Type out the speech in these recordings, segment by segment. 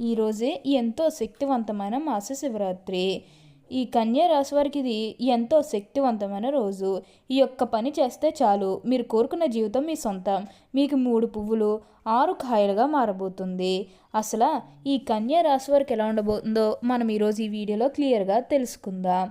ఈరోజే ఎంతో శక్తివంతమైన మాస శివరాత్రి. ఈ కన్యా రాశి వారికి ఇది ఎంతో శక్తివంతమైన రోజు. ఈ యొక్క పని చేస్తే చాలు. మీరు కోరుకున్న జీవితం మీ సొంతం. మీకు మూడు పువ్వులు ఆరు కాయలుగా మారబోతుంది. అసలు ఈ కన్యా రాశి వారికి ఎలా ఉండబోతుందో మనం ఈరోజు ఈ వీడియోలో క్లియర్గా తెలుసుకుందాం.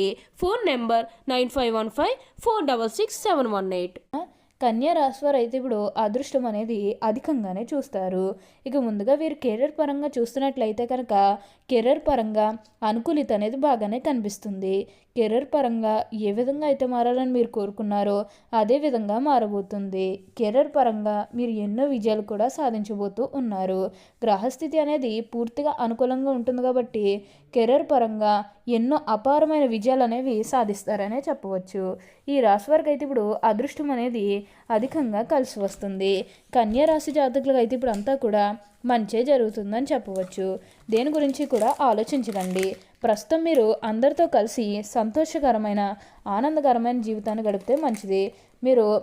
సంప్రదించండి phone number nine five one five four double six seven one eight. కన్యా రాశి వారు అయితే ఇప్పుడు అదృష్టం అనేది అధికంగానే చూస్తారు. ఇక ముందుగా వీరు కెరీర్ పరంగా చూస్తున్నట్లయితే కనుక కెరీర్ పరంగా అనుకూలిత అనేది బాగానే కనిపిస్తుంది. కెరీర్ పరంగా ఏ విధంగా అయితే మారాలని మీరు కోరుకున్నారో అదే విధంగా మారబోతుంది. కెరీర్ పరంగా మీరు ఎన్నో విజయాలు కూడా సాధించబోతూ ఉన్నారు. గ్రహస్థితి అనేది పూర్తిగా అనుకూలంగా ఉంటుంది కాబట్టి కెరీర్ పరంగా ఎన్నో అపారమైన విజయాలు అనేవి సాధిస్తారనే చెప్పవచ్చు. ఈ రాశి వారికి అయితే ఇప్పుడు అదృష్టం అనేది అధికంగా కలిసి వస్తుంది. కన్యా రాశి జాతకులకు అయితే ఇప్పుడు అంతా కూడా మంచే జరుగుతుందని చెప్పవచ్చు. దేని గురించి కూడా ఆలోచించకండి. ప్రస్తుతం మీరు అందరితో కలిసి సంతోషకరమైన ఆనందకరమైన జీవితాన్ని గడిపితే మంచిది. మీరు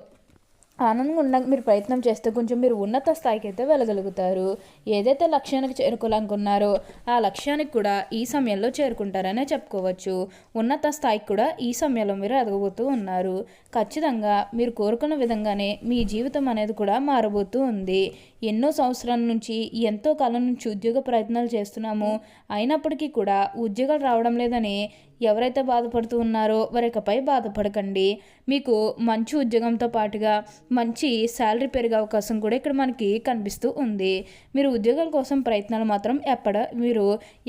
ఆనందంగా ఉండడానికి మీరు ప్రయత్నం చేస్తే కొంచెం మీరు ఉన్నత స్థాయికి అయితే వెళ్ళగలుగుతారు. ఏదైతే లక్ష్యానికి చేరుకోవాలనుకున్నారో ఆ లక్ష్యానికి కూడా ఈ సమయంలో చేరుకుంటారనే చెప్పుకోవచ్చు. ఉన్నత స్థాయికి కూడా ఈ సమయంలో మీరు ఎదగబోతూ ఉన్నారు. ఖచ్చితంగా మీరు కోరుకున్న విధంగానే మీ జీవితం అనేది కూడా మారబోతూ ఉంది. ఎన్నో సంవత్సరాల నుంచి ఎంతో కాలం నుంచి ఉద్యోగ ప్రయత్నాలు చేస్తున్నాము. అయినప్పటికీ కూడా ఉద్యోగాలు రావడం లేదని ఎవరైతే బాధపడుతూ ఉన్నారో వారికపై బాధపడకండి. మీకు మంచి ఉద్యోగంతో పాటుగా మంచి శాలరీ పెరిగే అవకాశం కూడా ఇక్కడ మనకి కనిపిస్తూ ఉంది. మీరు ఉద్యోగాల కోసం ప్రయత్నాలు మాత్రం ఎక్కడ మీరు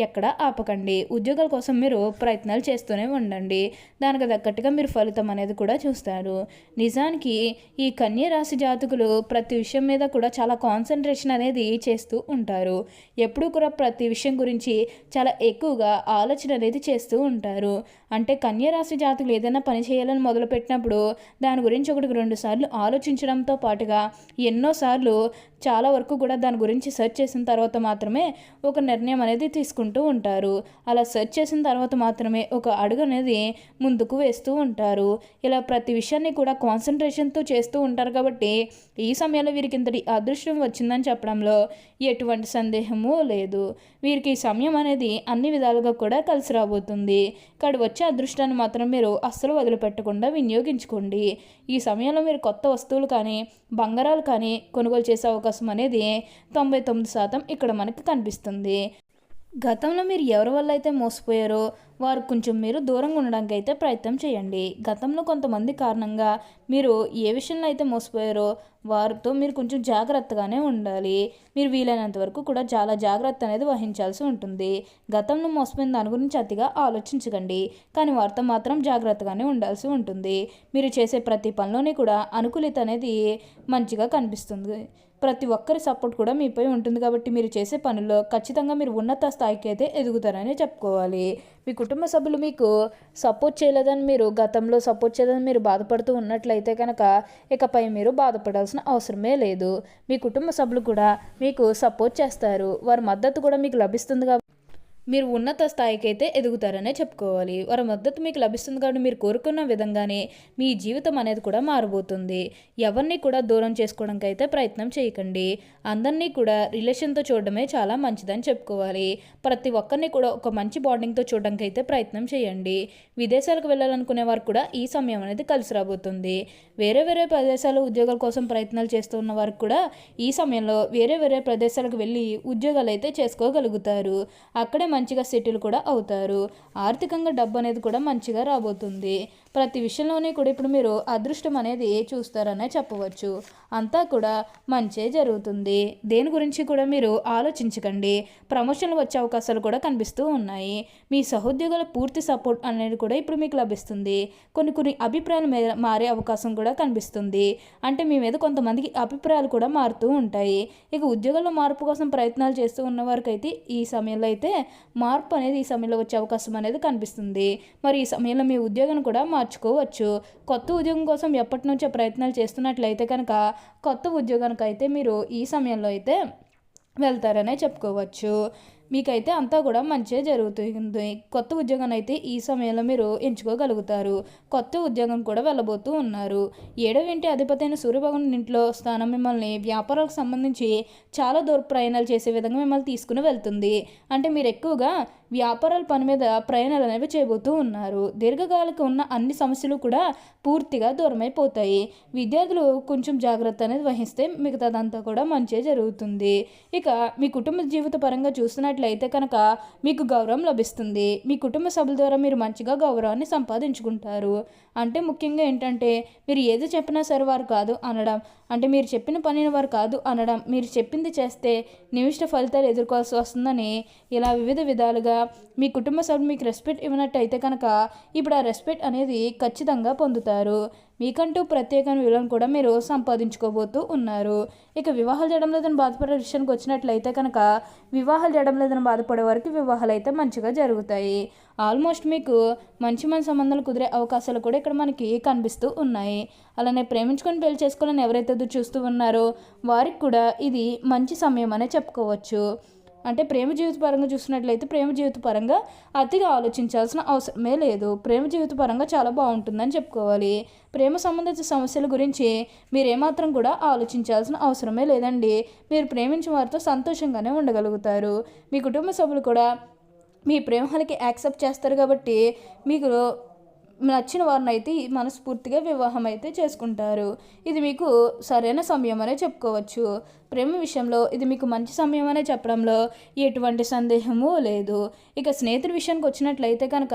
ఎక్కడ ఆపకండి. ఉద్యోగాల కోసం మీరు ప్రయత్నాలు చేస్తూనే ఉండండి. దానికి తగ్గట్టుగా మీరు ఫలితం అనేది కూడా చూస్తారు. నిజానికి ఈ కన్య రాశి జాతకులు ప్రతి విషయం మీద కూడా చాలా కాన్సన్ట్రేషన్ అనేది చేస్తూ ఉంటారు. ఎప్పుడూ కూడా ప్రతి విషయం గురించి చాలా ఎక్కువగా ఆలోచన అనేది చేస్తూ ఉంటారు. అంటే కన్యరాశి జాతకులు ఏదైనా పని చేయాలని మొదలుపెట్టినప్పుడు దాని గురించి ఒకటికి రెండు సార్లు ఆలోచించడంతో పాటుగా ఎన్నోసార్లు చాలా వరకు కూడా దాని గురించి సెర్చ్ చేసిన తర్వాత మాత్రమే ఒక నిర్ణయం అనేది తీసుకుంటూ ఉంటారు. అలా సెర్చ్ చేసిన తర్వాత మాత్రమే ఒక అడుగు అనేది ముందుకు వేస్తూ ఉంటారు. ఇలా ప్రతి విషయాన్ని కూడా కాన్సన్ట్రేషన్తో చేస్తూ ఉంటారు కాబట్టి ఈ సమయంలో వీరికి ఇంతటి అదృష్టం వచ్చిందని చెప్పడంలో ఎటువంటి సందేహము లేదు. వీరికి ఈ సమయం అనేది అన్ని విధాలుగా కూడా కలిసి రాబోతుంది. ఇక్కడ వచ్చే అదృష్టాన్ని మాత్రం మీరు అస్సలు వదిలిపెట్టకుండా వినియోగించుకోండి. ఈ సమయంలో మీరు కొత్త వస్తువులు కానీ బంగారాలు కానీ కొనుగోలు చేసే అవకాశం అనేది తొంభై తొమ్మిది శాతం ఇక్కడ మనకి కనిపిస్తుంది. గతంలో మీరు ఎవరి వల్ల అయితే మోసపోయారో వారు కొంచెం మీరు దూరంగా ఉండడానికి అయితే ప్రయత్నం చేయండి. గతంలో కొంతమంది కారణంగా మీరు ఏ విషయంలో అయితే మోసపోయారో వారితో మీరు కొంచెం జాగ్రత్తగానే ఉండాలి. మీరు వీలైనంత వరకు కూడా చాలా జాగ్రత్త అనేది వహించాల్సి ఉంటుంది. గతంలో మోసపోయిన దాని గురించి అతిగా ఆలోచించకండి. కానీ వారితో మాత్రం జాగ్రత్తగానే ఉండాల్సి ఉంటుంది. మీరు చేసే ప్రతి పనిలోని కూడా అనుకూలిత అనేది మంచిగా కనిపిస్తుంది. ప్రతి ఒక్కరి సపోర్ట్ కూడా మీపై ఉంటుంది కాబట్టి మీరు చేసే పనుల్లో ఖచ్చితంగా మీరు ఉన్నత స్థాయికి అయితే ఎదుగుతారని చెప్పుకోవాలి. మీ కుటుంబ సభ్యులు మీకు సపోర్ట్ చేయలేదని మీరు గతంలో సపోర్ట్ చేయలేదని మీరు బాధపడుతూ ఉన్నట్లయితే కనుక ఇకపై మీరు బాధపడాల్సిన అవసరమే లేదు. మీ కుటుంబ సభ్యులు కూడా మీకు సపోర్ట్ చేస్తారు. వారి మద్దతు కూడా మీకు లభిస్తుంది కాబట్టి మీరు ఉన్నత స్థాయికి అయితే ఎదుగుతారనే చెప్పుకోవాలి. వారి మద్దతు మీకు లభిస్తుంది కాబట్టి మీరు కోరుకున్న విధంగానే మీ జీవితం అనేది కూడా మారబోతుంది. ఎవరిని కూడా దూరం చేసుకోవడానికి అయితే ప్రయత్నం చేయకండి. అందరినీ కూడా రిలేషన్తో చూడడమే చాలా మంచిదని చెప్పుకోవాలి. ప్రతి ఒక్కరిని కూడా ఒక మంచి బాండింగ్తో చూడడానికి అయితే ప్రయత్నం చేయండి. విదేశాలకు వెళ్ళాలనుకునే వారు కూడా ఈ సమయం అనేది కలిసి రాబోతుంది. వేరే వేరే ప్రదేశాలు ఉద్యోగాల కోసం ప్రయత్నాలు చేస్తున్న వారు కూడా ఈ సమయంలో వేరే వేరే ప్రదేశాలకు వెళ్ళి ఉద్యోగాలు అయితే చేసుకోగలుగుతారు. అక్కడే మంచిగా సెటిల్ కూడా అవుతారు. ఆర్థికంగా డబ్బు అనేది కూడా మంచిగా రాబోతుంది. ప్రతి విషయంలోనే కూడా ఇప్పుడు మీరు అదృష్టం అనేది చూస్తారనే చెప్పవచ్చు. అంతా కూడా మంచే జరుగుతుంది. దేని గురించి కూడా మీరు ఆలోచించకండి. ప్రమోషన్లు వచ్చే అవకాశాలు కూడా కనిపిస్తూ ఉన్నాయి. మీ సహోద్యోగుల పూర్తి సపోర్ట్ అనేది కూడా ఇప్పుడు మీకు లభిస్తుంది. కొన్ని కొన్ని అభిప్రాయాలు మీద మారే అవకాశం కూడా కనిపిస్తుంది. అంటే మీ మీద కొంతమందికి అభిప్రాయాలు కూడా మారుతూ ఉంటాయి. ఇక ఉద్యోగంలో మార్పు కోసం ప్రయత్నాలు చేస్తూ ఉన్న వారికైతే ఈ సమయంలో అయితే మార్పు అనేది ఈ సమయంలో వచ్చే అవకాశం అనేది కనిపిస్తుంది. మరి ఈ సమయంలో మీ ఉద్యోగాన్ని కూడా మార్చుకోవచ్చు. కొత్త ఉద్యోగం కోసం ఎప్పటి నుంచో ప్రయత్నాలు చేస్తున్నట్లయితే కనుక కొత్త ఉద్యోగానికి అయితే మీరు ఈ సమయంలో అయితే వెళ్తారనే చెప్పుకోవచ్చు. మీకైతే అంతా కూడా మంచిగా జరుగుతుంది. కొత్త ఉద్యోగాన్ని అయితే ఈ సమయంలో మీరు ఎంచుకోగలుగుతారు. కొత్త ఉద్యోగం కూడా వెళ్ళబోతూ ఉన్నారు. ఏడవ ఇంటి అధిపతి అయిన సూర్యభగవన్ ఇంట్లో స్థానం మిమ్మల్ని వ్యాపారాలకు సంబంధించి చాలా దూర ప్రయాణాలు చేసే విధంగా మిమ్మల్ని తీసుకుని వెళ్తుంది. అంటే మీరు ఎక్కువగా వ్యాపారాల పని మీద ప్రయాణాలు అనేవి చేయబోతూ ఉన్నారు. దీర్ఘకాలిక ఉన్న అన్ని సమస్యలు కూడా పూర్తిగా దూరమైపోతాయి. విద్యార్థులు కొంచెం జాగ్రత్త అనేది వహిస్తే మిగతాదంతా కూడా మంచిగా జరుగుతుంది. ఇక మీ కుటుంబ జీవిత పరంగా చూసినట్లయితే కనుక మీకు గౌరవం లభిస్తుంది. మీ కుటుంబ సభ్యుల ద్వారా మీరు మంచిగా గౌరవాన్ని సంపాదించుకుంటారు. అంటే ముఖ్యంగా ఏంటంటే మీరు ఏది చెప్పినా సరే వారు కాదు అనడం అంటే మీరు చెప్పిన పనిని వారు కాదు అనడం మీరు చెప్పింది చేస్తే నిమిష్ట ఫలితాలు ఎదుర్కోవాల్సి వస్తుందని ఇలా వివిధ విధాలుగా మీ కుటుంబ సభ్యులు మీకు రెస్పెక్ట్ ఇవ్వనట్టయితే కనుక ఇప్పుడు ఆ రెస్పెక్ట్ అనేది ఖచ్చితంగా పొందుతారు. మీకంటూ ప్రత్యేకమైన విలువను కూడా మీరు సంపాదించుకోబోతూ ఉన్నారు. ఇక వివాహాలు చేయడం లేదని బాధపడే విషయానికి వచ్చినట్లయితే కనుక వివాహాలు చేయడం లేదని బాధపడే వారికి వివాహాలు అయితే మంచిగా జరుగుతాయి. ఆల్మోస్ట్ మీకు మంచి మంచి సంబంధాలు కుదిరే అవకాశాలు కూడా ఇక్కడ మనకి కనిపిస్తూ ఉన్నాయి. అలానే ప్రేమించుకొని పెళ్ళి చేసుకోవాలని ఎవరైతే చూస్తూ ఉన్నారో వారికి కూడా ఇది మంచి సమయం అనే చెప్పుకోవచ్చు. అంటే ప్రేమ జీవిత పరంగా చూసినట్లయితే ప్రేమ జీవిత పరంగా అతిగా ఆలోచించాల్సిన అవసరమే లేదు. ప్రేమ జీవిత పరంగా చాలా బాగుంటుందని చెప్పుకోవాలి. ప్రేమ సంబంధిత సమస్యల గురించి మీరు ఏమాత్రం కూడా ఆలోచించాల్సిన అవసరమే లేదండి. మీరు ప్రేమించిన వారితో సంతోషంగానే ఉండగలుగుతారు. మీ కుటుంబ సభ్యులు కూడా మీ ప్రేమలకి యాక్సెప్ట్ చేస్తారు కాబట్టి మీకు నచ్చిన వారిని అయితే మనస్ఫూర్తిగా వివాహం అయితే చేసుకుంటారు. ఇది మీకు సరైన సమయం అనే చెప్పుకోవచ్చు. ప్రేమ విషయంలో ఇది మీకు మంచి సమయం అనే చెప్పడంలో ఎటువంటి సందేహము లేదు. ఇక స్నేహితుల విషయానికి వచ్చినట్లయితే కనుక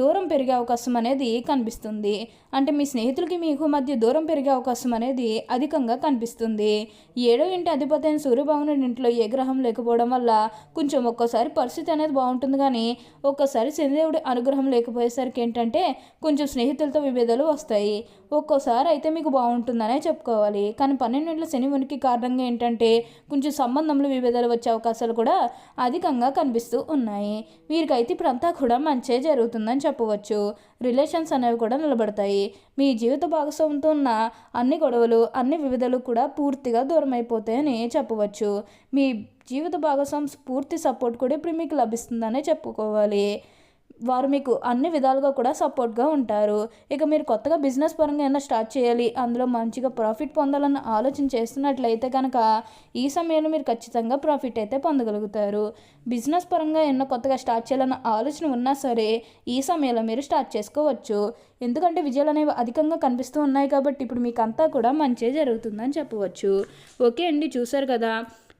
దూరం పెరిగే అవకాశం అనేది కనిపిస్తుంది. అంటే మీ స్నేహితులకి మీకు మధ్య దూరం పెరిగే అవకాశం అనేది అధికంగా కనిపిస్తుంది. ఏడో ఇంటి అధిపతి అయిన సూర్యభగవానుడి ఇంట్లో ఏ గ్రహం లేకపోవడం వల్ల కొంచెం ఒక్కోసారి పరిస్థితి అనేది బాగుంటుంది. కానీ ఒక్కోసారి శనిదేవుడి అనుగ్రహం లేకపోయేసరికి ఏంటంటే కొంచెం స్నేహితులతో విభేదాలు వస్తాయి. ఒక్కోసారి అయితే మీకు బాగుంటుందనే చెప్పుకోవాలి. కానీ పన్నెండేళ్ళ శని ఉనికి కారణంగా ఏంటంటే కొంచెం సంబంధంలో విభేదాలు వచ్చే అవకాశాలు కూడా అధికంగా కనిపిస్తూ ఉన్నాయి. వీరికైతే ఇప్పుడంతా కూడా మంచే జరుగుతుందని చెప్పవచ్చు. రిలేషన్స్ అనేవి కూడా నిలబడతాయి. మీ జీవిత భాగస్వామితో ఉన్న అన్ని గొడవలు అన్ని వివిధలు కూడా పూర్తిగా దూరం అయిపోతాయని చెప్పవచ్చు. మీ జీవిత భాగస్వామి పూర్తి సపోర్ట్ కూడా ఇప్పుడు మీకు లభిస్తుందనే చెప్పుకోవాలి. వారు మీకు అన్ని విధాలుగా కూడా సపోర్ట్గా ఉంటారు. ఇక మీరు కొత్తగా బిజినెస్ పరంగా ఏమైనా స్టార్ట్ చేయాలి అందులో మంచిగా ప్రాఫిట్ పొందాలన్న ఆలోచన చేస్తున్నట్లయితే కనుక ఈ సమయంలో మీరు ఖచ్చితంగా ప్రాఫిట్ అయితే పొందగలుగుతారు. బిజినెస్ పరంగా ఎన్నో కొత్తగా స్టార్ట్ చేయాలన్న ఆలోచన ఉన్నా సరే ఈ సమయంలో మీరు స్టార్ట్ చేసుకోవచ్చు. ఎందుకంటే విజయాలు అనేవి అధికంగా కనిపిస్తూ ఉన్నాయి కాబట్టి ఇప్పుడు మీకు అంతా కూడా మంచి జరుగుతుందని చెప్పవచ్చు. ఓకే అండి చూసారు కదా?